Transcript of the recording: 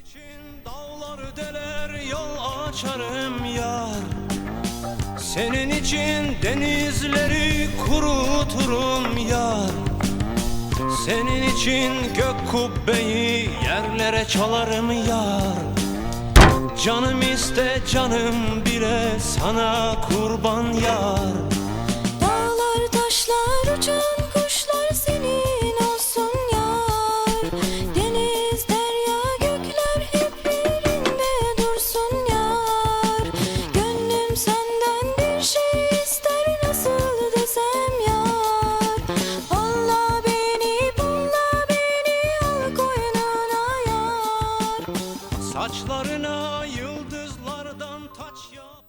için dağlar deler yol açarım yar. Senin için denizleri kuruturum yar. Senin için gök kubbeyi yerlere çalarım yar. Canım iste canım bile sana kurban yar. Dağlar taşlar uçan Saçlarına yıldızlardan taç yap.